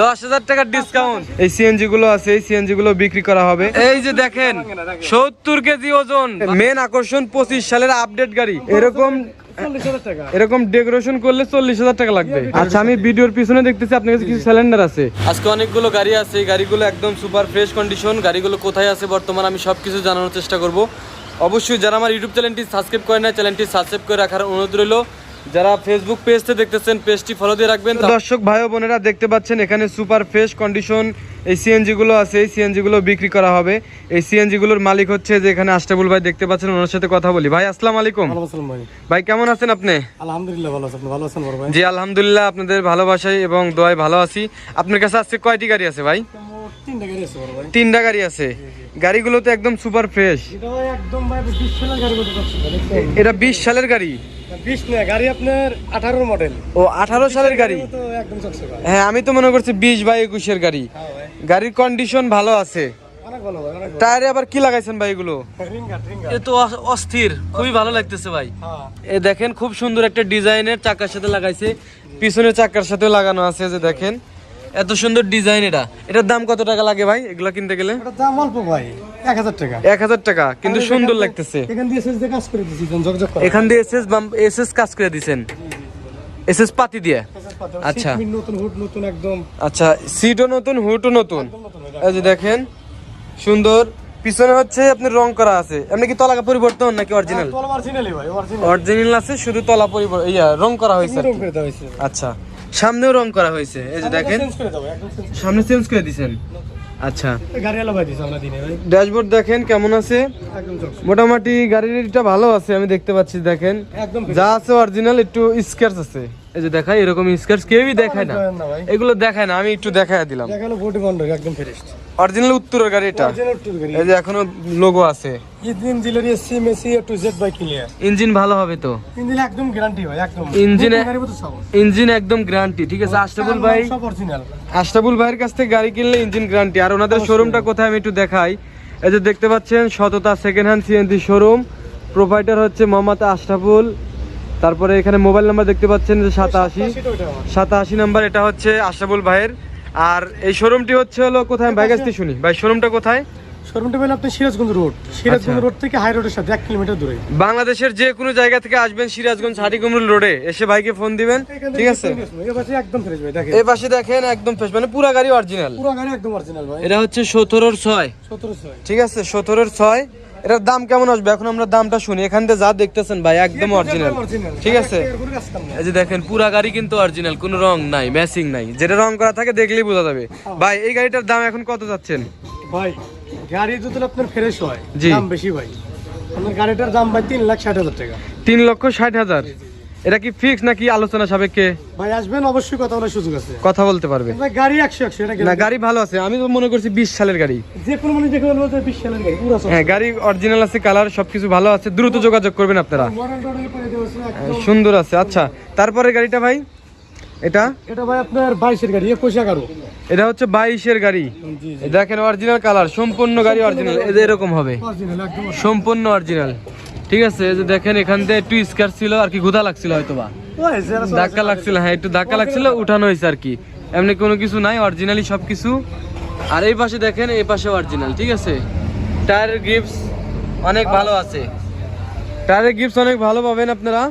দশ হাজার টাকার ডিসকাউন্ট এই সিএনজি গুলো আছে এই সিএনজি গুলো বিক্রি করা হবে। এই যে দেখেন সত্তর কেজি ওজন। মেন আকর্ষণ পঁচিশ সালের আপডেট গাড়ি। এরকম এরকম ডেকোরেশন করলে চল্লিশ হাজার টাকা লাগবে। আচ্ছা আমি ভিডিওর পিছনে দেখতেছি আপনার কাছে কিছু সিলিন্ডার আছে। আজকে অনেকগুলো গাড়ি আছে গাড়িগুলো একদম সুপার ফ্রেশ কন্ডিশন গাড়িগুলো কোথায় আছে বর্তমানে আমি সবকিছু জানানোর চেষ্টা করব। অবশ্যই যারা আমার ইউটিউব চ্যানেলটি সাবস্ক্রাইব করে না চ্যানেলটি সাবস্ক্রাইব করে রাখার অনুরোধ রইল। যারা ফেসবুক পেজতে দেখতেছেন পেজটি ফলো দিয়ে রাখবেন। দর্শক ভাই ও বোনেরা দেখতে পাচ্ছেন এখানে সুপার ফ্রেশ কন্ডিশন এই সিএনজি গুলো আছে এই সিএনজি গুলো বিক্রি করা হবে। এই সিএনজি গুলোর মালিক হচ্ছে যে এখানে আশরাফুল ভাই দেখতে পাচ্ছেন ওনার সাথে কথা বলি। ভাই আসসালামু আলাইকুম। ভাই। ভাই কেমন আছেন আপনি? আলহামদুলিল্লাহ ভালো আছেন ভালো আছেন বড় ভাই? জি আলহামদুলিল্লাহ আপনাদের ভালোবাসায় এবং দোয়ায় ভালো আছি। আপনার কাছে আজকে কয়টি গাড়ি আছে ভাই? তিনটা গাড়ি আছে বড় ভাই। তিনটা গাড়ি আছে। গাড়িগুলো তো একদম সুপার ফ্রেশ এটা ভাই একদম ভাই বিশ সালের গাড়ি বলতে চাচ্ছি ভাই, দেখছেন? এটা বিশ সালের গাড়ি? বিশ না গাড়ি আপনার আঠারোর মডেল ও আঠারো সালের গাড়ি? হ্যাঁ আমি তো মনে করছি বিশ বাই একুশের গাড়ি। হ্যাঁ গাড়ির কন্ডিশন ভালো আছে। অনেক ভালো ভাই অনেক টায়ারে আবার কি লাগাইছেন ভাই এগুলো? এ তো অস- অস্থির খুবই ভালো লাগতেছে ভাই। হ্যাঁ। এ দেখেন খুব সুন্দর একটা ডিজাইনের চাকার সাথে লাগাইছে। পিছনের চাকার সাথে লাগানো আছে যে দেখেন। এত সুন্দর ডিজাইন এটা। এটার দাম কত টাকা লাগে ভাই এগুলো কিনতে গেলে? এটার দাম অল্প ভাই এক হাজার টাকা। এক হাজার টাকা কিন্তু সুন্দর লাগতেছে। এখান দিয়ে শেষ দিয়ে কাজ করে দিচ্ছি যোগাযোগ করে। এখান দিয়ে এসএস এসএস কাজ করে দিছেন। এসএস পাতি দিয়ে? আচ্ছা। নতুন হুড নতুন একদম। আচ্ছা সিটও নতুন হুটও নতুন। নতুন এই যে দেখেন সুন্দর। পিছনে হচ্ছে আপনার রং করা আছে। এমনি কি তলা পরিবর্তন নাকি অরিজিনাল তোলা অরিজিনালি আছে শুধু তলা পরিবর্তন ইয়া রং করা হয়েছে। আচ্ছা। সামনেও রং করা হয়েছে। এই যে দেখেন। সামনে চেঞ্জ করে দিছেন। আচ্ছা। গাড়ি আলো ভাই দিছে আমরা দিনে ভাই। ড্যাশবোর্ড দেখেন কেমন আছে? মোটামুটি গাড়িটা ভালো আছে আমি দেখতে পাচ্ছি দেখেন। যা আছে অরিজিনাল একটু স্কেচ আছে। এই যে দেখাই এরকম স্কেচ কেউই দেখায় না। এগুলো দেখায় না আমি একটু দেখায় দিলাম। দেখাল বডি বন্ড একদম ফ্রেশ অরিজিনাল উত্তরের গাড়ি এটা। এই যে এখনও লোগো আছে। Engine জিলারি AC to Z by clear engine ভালো হবে তো? ইঞ্জিন একদম গ্যারান্টি ভাই একদম। ইঞ্জিনে- ইঞ্জিন একদম গ্যারান্টি ঠিক আছে? আশরাফুল ভাই। সব অরিজিনাল আশরাফুল ভাইয়ের কাছ থেকে গাড়ি কিনলে ইঞ্জিন গ্যারান্টি আর ওনাদের শোরুমটা কোথায় আমি একটু দেখাই। এই যে দেখতে পাচ্ছেন Satata second hand CNG showroom provider হচ্ছে মোহাম্মদ আশরাফুল তারপরে এখানে মোবাইল নাম্বার দেখতে পাচ্ছেন যে সাতাশি। সাতাশি নাম্বার এটা হচ্ছে আশরাফুল ভাইয়ের। আর এই শোরুমটি হচ্ছে হলো কোথায়? ভাই কাছ শুনি। ভাই শোরুমটা কোথায়? শোরুমটা পেলে আপনি সিরাজগঞ্জ রোড। সিরাজগঞ্জ আচ্ছা। রোড থেকে হাই রোডের সাথে এক কিলোমিটার দূরে। বাংলাদেশের যে কোনো জায়গা থেকে আসবেন সিরাজগঞ্জ হাটিকুমরুল রোডে এসে ভাইকে ফোন দিবেন ঠিক আছে? এই পাশে একদম ফ্রেশ ভাই দেখেন। এই পাশে দেখেন একদম ফ্রেশ মানে পুরা গাড়ি অরিজিনাল পুরো গাড়ি একদম অরিজিনাল ভাই। এটা হচ্ছে সতেরোর ছয়। সতেরোশো ঠিক আছে? সতেরোর ছয়। এটার দাম কেমন আসবে? এখন আমরা দামটা শুনি। এখান থেকে যা দেখতেছেন ভাই একদম অরিজিনাল ঠিক আছে? এই যে দেখেন পুরা গাড়ি কিন্তু অরিজিনাল কোনো রং নাই ম্যাচিং নাই। যেটা রং করা থাকে দেখলেই বোঝা যাবে। ভাই এই গাড়িটার দাম এখন কত যাচ্ছেন? ভাই গাড়ি যদি আপনার ফ্রেশ হয় দাম বেশি ভাই। আপনার গাড়িটার দাম ভাই তিন লাখ ষাট হাজার টাকা। তিন লক্ষ ষাট হাজার। এটা কি ফিক্স নাকি আলোচনা সাপেক্ষে? ভাই আসবেন অবশ্যই কথা বলার সুযোগ আছে। কথা বলতে পারবে ভাই গাড়ি একশো একশো এটা না গাড়ি ভালো আছে আমি তো মনে করছি বিশ সালের গাড়ি। যে কোনো মানে যে কোনো বলতে বিশ সালের গাড়ি পুরো হ্যাঁ গাড়ি অরিজিনাল আছে কালার সবকিছু ভালো আছে দ্রুত যোগাযোগ করবেন আপনারা। হ্যাঁ, সুন্দর আছে আচ্ছা তারপরে গাড়িটা ভাই? এটা? এটা ভাই আপনার বাইশের গাড়ি একুশ এগারো। এটা হচ্ছে বাইশের গাড়ি। জি এই দেখেন অরিজিনাল কালার সম্পূর্ণ গাড়ি অরিজিনাল এরকম হবে। অরিজিনাল একদম। সম্পূর্ণ অরিজিনাল ঠিক আছে যে দেখেন এখান থেকে একটু স্কার ছিল আর কি গুদা লাগছিল হয়তো বা ধাক্কা লাগছিল হ্যাঁ একটু ধাক্কা লাগছিল উঠানো হয়েছে আর কি। এমনি কোনো কিছু নাই অরিজিনালি সব কিছু আর এই পাশে দেখেন এই পাশে অরিজিনাল ঠিক আছে? টায়ারের গ্রিপস অনেক ভালো আছে। টায়ারের গ্রিপস অনেক ভালো পাবেন আপনারা।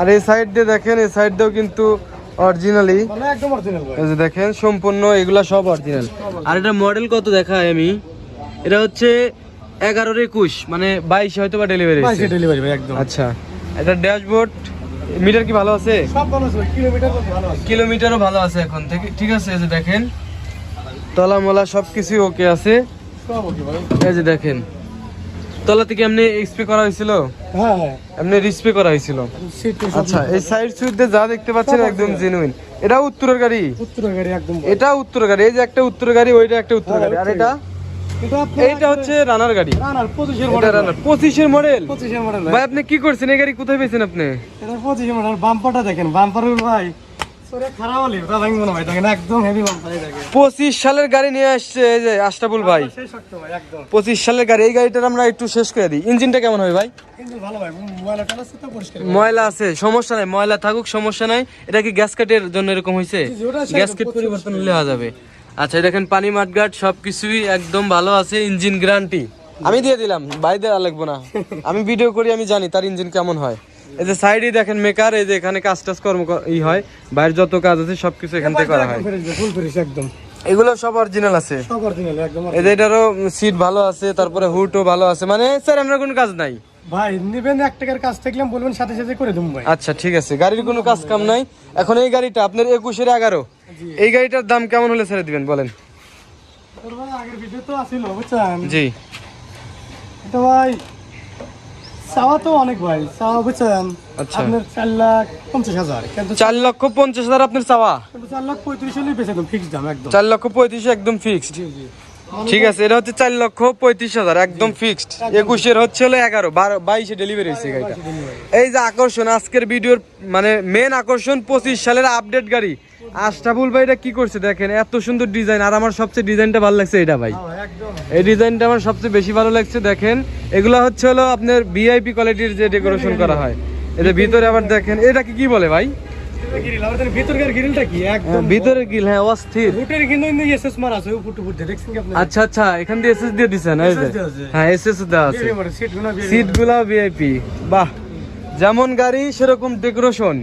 আর এই সাইড দিয়ে দেখেন এই সাইড দিয়েও কিন্তু অরিজিনালি মানে দেখেন সম্পূর্ণ এগুলা সব অরিজিনাল আর এটা মডেল কত দেখায় আমি? এটা হচ্ছে এগারোর একুশ মানে বাইশে হয়তো বা ডেলিভারি বাইশে ডেলিভারি ভাই একদম। আচ্ছা এটা ড্যাশবোর্ড মিটার কি ভালো আছে? সব ভালো আছে কিলোমিটার ভালো আছে। কিলোমিটারও ভালো আছে এখন থেকে। ঠিক আছে এই যে দেখেন তলা মলা সব কিছুই ওকে আছে। সব ওকে ভাই। এই যে দেখেন তলা থেকে এমনি স্প্রে করা হয়েছিল? হ্যাঁ হ্যাঁ। এমনি রিস্প্রে করা হয়েছিল? আচ্ছা এই সাইড সুইড যা দেখতে পাচ্ছেন একদম জেনুইন এটা উত্তরের গাড়ি? উত্তর গাড়ি একদম। এটা উত্তর গাড়ি এই যে একটা উত্তর গাড়ি ওইটা একটা উত্তর হ্যাঁ, গাড়ি। আর এটা? এইটা হচ্ছে রানার গাড়ি। রানার মডেল রানার মডেল ভাই। আপনি কি করছেন? এই গাড়ি কোথায় পেয়েছেন আপনি? এটা মডেল বাম্পারটা দেখেন। ভাই পঁচিশ সালের গাড়ি নিয়ে আসছে এই যে আশরাফুল ভাই। পঁচিশ সালের গাড়ি এই গাড়িটার আমরা একটু শেষ করে দিই। ইঞ্জিনটা কেমন হবে ভাই? ময়লা আছে সমস্যা নাই ময়লা থাকুক সমস্যা নাই। এটা কি গ্যাস কাটের জন্য এরকম হয়েছে গ্যাস কাট পরিবর্তন হলে হওয়া যাবে। আচ্ছা দেখেন পানি মাঠঘাট সবকিছুই একদম ভালো আছে ইঞ্জিন গ্যারান্টি। আমি দিয়ে দিলাম বাইরে আর লাগবো না। আমি ভিডিও করি আমি জানি তার ইঞ্জিন কেমন হয়। এই যে সাইডে দেখেন মেকার এই যে এখানে কাজ টাজ কর্ম ই হয় বাইরের যত কাজ আছে সবকিছু এখান থেকে করা হয়। ফুল ফ্রেশ একদম। এগুলো সব অরিজিনাল আছে। সব অরিজিনাল একদম এই যে এটারও সিট ভালো আছে তারপরে হুটও ভালো আছে। মানে স্যার আমরা কোনো কাজ নাই? ভাই নিবেন এক টাকার কাজ থাকলাম বলবেন সাথে সাথে করে দেবো ভাই। আচ্ছা ঠিক আছে। গাড়ির কোনো কাজ কাম নাই। এখন এই গাড়িটা আপনার একুশের এগারো। এই গাড়িটার দাম কেমন হলে ছেড়ে দিবেন বলেন? আগের ভিডিও তো আসিল বুঝছেন? জি। এটা ভাই চাওয়া তো অনেক ভাই চাওয়া বুঝছেন? আচ্ছা। আপনার চার লাখ পঞ্চাশ হাজার কিন্তু চার লক্ষ পঞ্চাশ হাজার আপনার চাওয়া? কিন্তু চার লাখ পঁয়ত্রিশ হলেই বেঁচে একদম ফিক্স দাম একদম। চার লক্ষ পঁয়ত্রিশ একদম ফিক্সড জি জি। ঠিক আছে এটা হচ্ছে চার লক্ষ পঁয়ত্রিশ হাজার একদম ফিক্সড একুশের হচ্ছে হলো এগারো বারো বাইশে ডেলিভারি হয়েছে গাড়িটা। এই যে আকর্ষণ আজকের ভিডিওর মানে মেন আকর্ষণ পঁচিশ সালের আপডেট গাড়ি। আশরাফুল ভাই এটা কি করছে দেখেন এত সুন্দর ডিজাইন আর আমার সবচেয়ে ডিজাইনটা ভালো লাগছে এটা ভাই। হ্যাঁ এই ডিজাইনটা আমার সবচেয়ে বেশি ভালো লাগছে দেখেন। এগুলো হচ্ছে হলো আপনার ভিআইপি কোয়ালিটির যে ডেকোরেশন করা হয়। এদের ভিতরে আবার দেখেন এটা কি কি বলে ভাই? এটা গ্রিল আমাদের ভিতরকার গ্রিলটা কি? একদম। ভিতরে গিল হ্যাঁ অস্থির। কি আপনি আচ্ছা আচ্ছা এখান দিয়ে এসএস দিয়ে। হ্যাঁ এসএস দেওয়া আছে। সিটগুলা ভিআইপি বাহ যেমন গাড়ি সেরকম ডেকোরেশন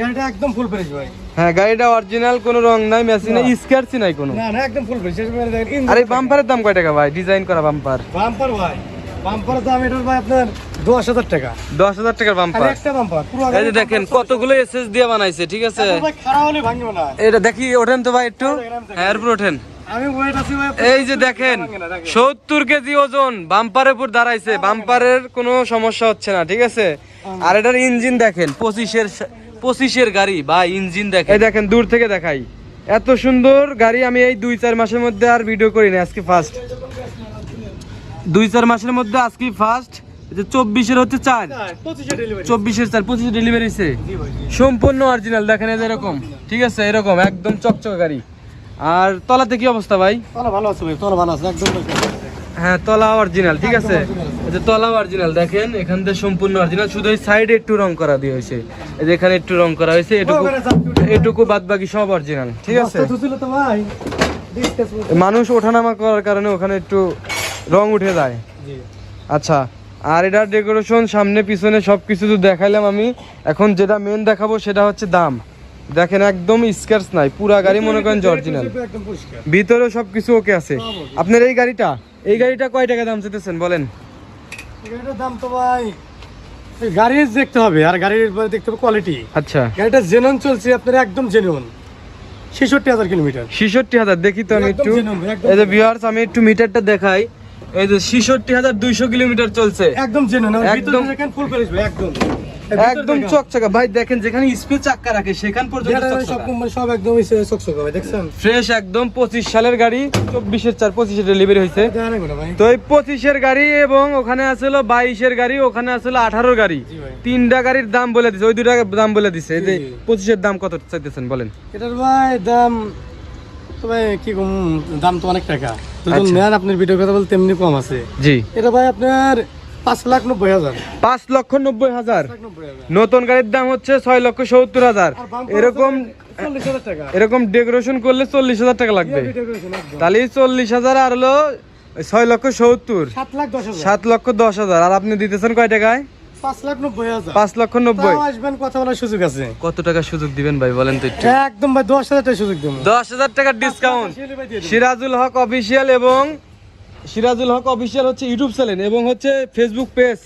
গাড়িটা একদম ফুল ফ্রেশ ভাই। হ্যাঁ গাড়িটা অরিজিনাল কোনো রং নাই মেশিনে স্ক্র্যাচই নাই কোনো। না না একদম ফুল ফ্রেশ আর এই বাম্পারের দাম কয় টাকা ভাই? ডিজাইন করা বাম্পার বাম্পার ভাই বাম্পার দাম এটার ভাই আপনার দশ হাজার টাকা। দশ হাজার টাকার বাম্পার একটা বাম্পার পুরো এই যে দেখেন কতগুলো এসএস দিয়ে বানাইছে ঠিক আছে? ভাই খারাপ হলে ভাঙবে না। এটা দেখি ওঠেন তো ভাই একটু। হ্যাঁ এরপর ওঠেন। এই যে দেখেন সত্তর কেজি ওজন বাম্পারের উপর দাঁড়াইছে। বাম্পারের কোনো সমস্যা হচ্ছে না ঠিক আছে? আর এটার ইঞ্জিন দেখেন পঁচিশের পঁচিশের গাড়ি বা ইঞ্জিন দেখেন। এই দেখেন দূর থেকে দেখাই। এত সুন্দর গাড়ি আমি এই দুই চার মাসের মধ্যে আর ভিডিও করি না আজকে ফার্স্ট দুই চার মাসের মধ্যে আজকে ফার্স্ট চব্বিশের হচ্ছে চার। চব্বিশের চার পঁচিশে ডেলিভারি হয়েছে জি ভাই জি। সম্পূর্ণ অরিজিনাল দেখেন এই যে এরকম। ঠিক আছে এরকম একদম চকচক গাড়ি। আর তলাতে কি অবস্থা ভাই? তোলা ভালো আছে ভাই তোলা ভালো আছে একদম হ্যাঁ তলা অরিজিনাল ঠিক আছে? যে তলা অরিজিনাল দেখেন এখান থেকে সম্পূর্ণ অরিজিনাল শুধু এই সাইডে একটু রং করা দিয়ে হয়েছে। এই যে এখানে একটু রং করা হয়েছে এটুকু এটুকু বাদ বাকি সব অরিজিনাল ঠিক আছে? মানুষ ওঠানামা করার কারণে ওখানে একটু রং উঠে যায়। আচ্ছা আর এটার ডেকোরেশন সামনে পিছনে সবকিছু তো দেখাইলাম আমি। এখন যেটা মেন দেখাবো সেটা হচ্ছে দাম। দেখেন একদম স্ক্র্যাচ নাই পুরা গাড়ি মনে করেন অরিজিনাল একদম পরিষ্কার। ভিতরে সবকিছু ওকে আছে। আপনার এই গাড়িটা? এই গাড়িটা কয় টাকা দাম চেতেছেন বলেন? গাড়িটার দাম তো ভাই গাড়ির দেখতে হবে আর গাড়ির দেখতে হবে কোয়ালিটি আচ্ছা। গাড়িটা চলছে আপনার একদম জেনুইন ছেষট্টি হাজার কিলোমিটার। ছিষট্টি হাজার দেখি তো আমি একটু। genuine, এই যে ভিউয়ার্স আমি একটু মিটারটা দেখাই। এই যে ছিষট্টি হাজার দুইশো কিলোমিটার চলছে। একদম একদম- ফুল ভাই একদম। একদম চকচকা। ভাই দেখেন যেখানে স্পেস চাক্কা রাখে সেখান পর্যন্ত সব কোম্পানি সব একদম চকচকে ভাই দেখছেন? ফ্রেশ একদম পঁচিশ সালের গাড়ি চব্বিশের চার পঁচিশে ডেলিভারি হয়েছে। তো এই পঁচিশের গাড়ি এবং ওখানে আসলো বাইশের গাড়ি ওখানে আসলো আঠারোর গাড়ি। তিনটা গাড়ির দাম বলে দিছে ওই দুটা দাম বলে দিছে। এই যে। পঁচিশের দাম কত চাইতেছেন বলেন। এটার ভাই দাম তো কি কম দাম তো অনেক টাকা। যখন আচ্ছা। নেন আপনার ভিডিও কথা বলতে তেমনি কম আছে। জি। এটা ভাই আপনার পাঁচ লাখ নব্বই হাজার। পাঁচ লক্ষ নব্বই হাজার। নতুন গাড়ির দাম হচ্ছে ছয় লক্ষ সত্তর হাজার। এরকম এরকম ডেকোরেশন করলে চল্লিশ হাজার টাকা লাগবে। তাহলে চল্লিশ হাজার আর হলো ছয় লক্ষ সত্তর। সাত লক্ষ দশ হাজার। আর আপনি দিতেছেন কয় টাকায়? পাঁচ লক্ষ নব্বই। আসবেন কথা বলার সুযোগ আছে। কত টাকা সুযোগ দিবেন ভাই বলেন তো একদম ভাই দশ হাজার টাকা সুযোগ দেবো। দশ হাজার টাকার ডিসকাউন্ট সিরাজুল হক অফিসিয়াল এবং সিরাজুল হক অফিসিয়াল হচ্ছে ইউটিউব চ্যানেল এবং হচ্ছে ফেসবুক পেজ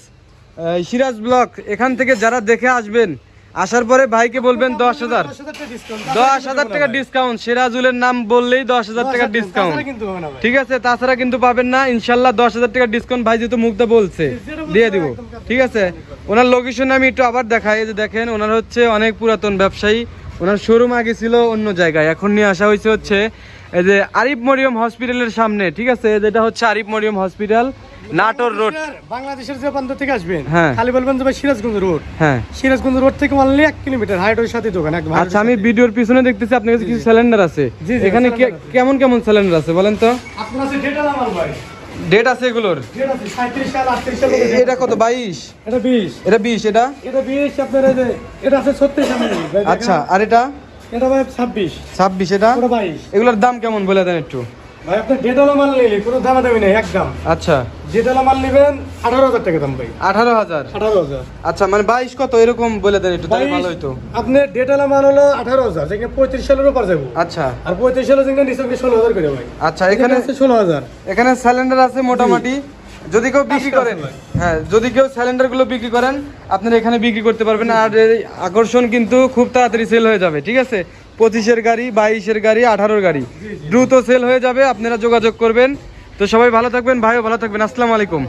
সিরাজ ব্লগ। এখান থেকে যারা দেখে আসবেন আসার পরে ভাইকে বলবেন দশ হাজার দশ হাজার। টাকা ডিসকাউন্ট সিরাজুলের নাম বললেই দশ হাজার টাকার ডিসকাউন্ট ঠিক আছে তাছাড়া কিন্তু পাবেন না। ইনশাল্লাহ দশ হাজার টাকার ডিসকাউন্ট ভাই যেহেতু মুগ্ধা বলছে দিয়ে দিব। ঠিক আছে ওনার লোকেশন আমি একটু আবার দেখাই। যে দেখেন ওনার হচ্ছে অনেক পুরাতন ব্যবসায়ী। ওনার শোরুম আগে ছিল অন্য জায়গায়। এখন নিয়ে আসা হয়েছে হচ্ছে এই যে আরিফ মরিয়ম হসপিটালের সামনে ঠিক আছে? যেটা হচ্ছে আরিফ মরিয়ম হসপিটাল নাটোর রোড। বাংলাদেশের- যে প্রান্ত থেকে আসবেন হ্যাঁ। খালি বলবেন যে সিরাজগঞ্জ রোড। হ্যাঁ। সিরাজগঞ্জ রোড থেকে অনলি এক কিলোমিটার হাইটের সাথে দোকান একদম আচ্ছা আমি ভিডিওর পিছনে দেখতেছি আপনার কাছে কিছু সিলিন্ডার আছে। এখানে কে- কেমন কেমন সিলিন্ডার আছে বলেন তো? আপনার আছে ডেটা নামাল ভাই। ডেট আছে এগুলোর? এটা কত বাইশ? এটা বিশ। এটা বিশ এটা? এটা বিশ আপনার এটা আছে ছত্রিশ আচ্ছা আর এটা? এটা ভাই ছাব্বিশ। ছাব্বিশ এটা? ওটা বাইশ। এগুলোর দাম কেমন বলে দেন একটু? ভাই আপনার ডেটালা মাল নিলে কোনো দামা দামি নেই একদম। আচ্ছা। ডেটালা মাল নেবেন আঠারো হাজার টাকা দাম ভাই। আঠারো হাজার? আঠারো হাজার। আচ্ছা মানে বাইশ কত? এরকম বলে দেন একটু তাহলে ভালো হইতো। আপনার ডেটালা মাল হলো আঠারো হাজার যেখানে পঁয়ত্রিশ সালের উপর যাব। আচ্ছা। আর পঁয়ত্রিশ সালের যেখানে নিচে ষোলো হাজার করে ভাই। আচ্ছা এখানে ষোলো হাজার। এখানে সিলিন্ডার আছে মোটামুটি? যদি কেউ বিক্রি করেন হ্যাঁ যদি কেউ সিলিন্ডারগুলো বিক্রি করেন আপনারা এখানে বিক্রি করতে পারবেন। আর এই আকর্ষণ কিন্তু খুব তাড়াতাড়ি সেল হয়ে যাবে ঠিক আছে? পঁচিশের গাড়ি বাইশের গাড়ি আঠারোর গাড়ি। দ্রুত সেল হয়ে যাবে আপনারা যোগাযোগ করবেন। তো সবাই ভালো থাকবেন ভাইও ভালো থাকবেন। আসসালামু আলাইকুম।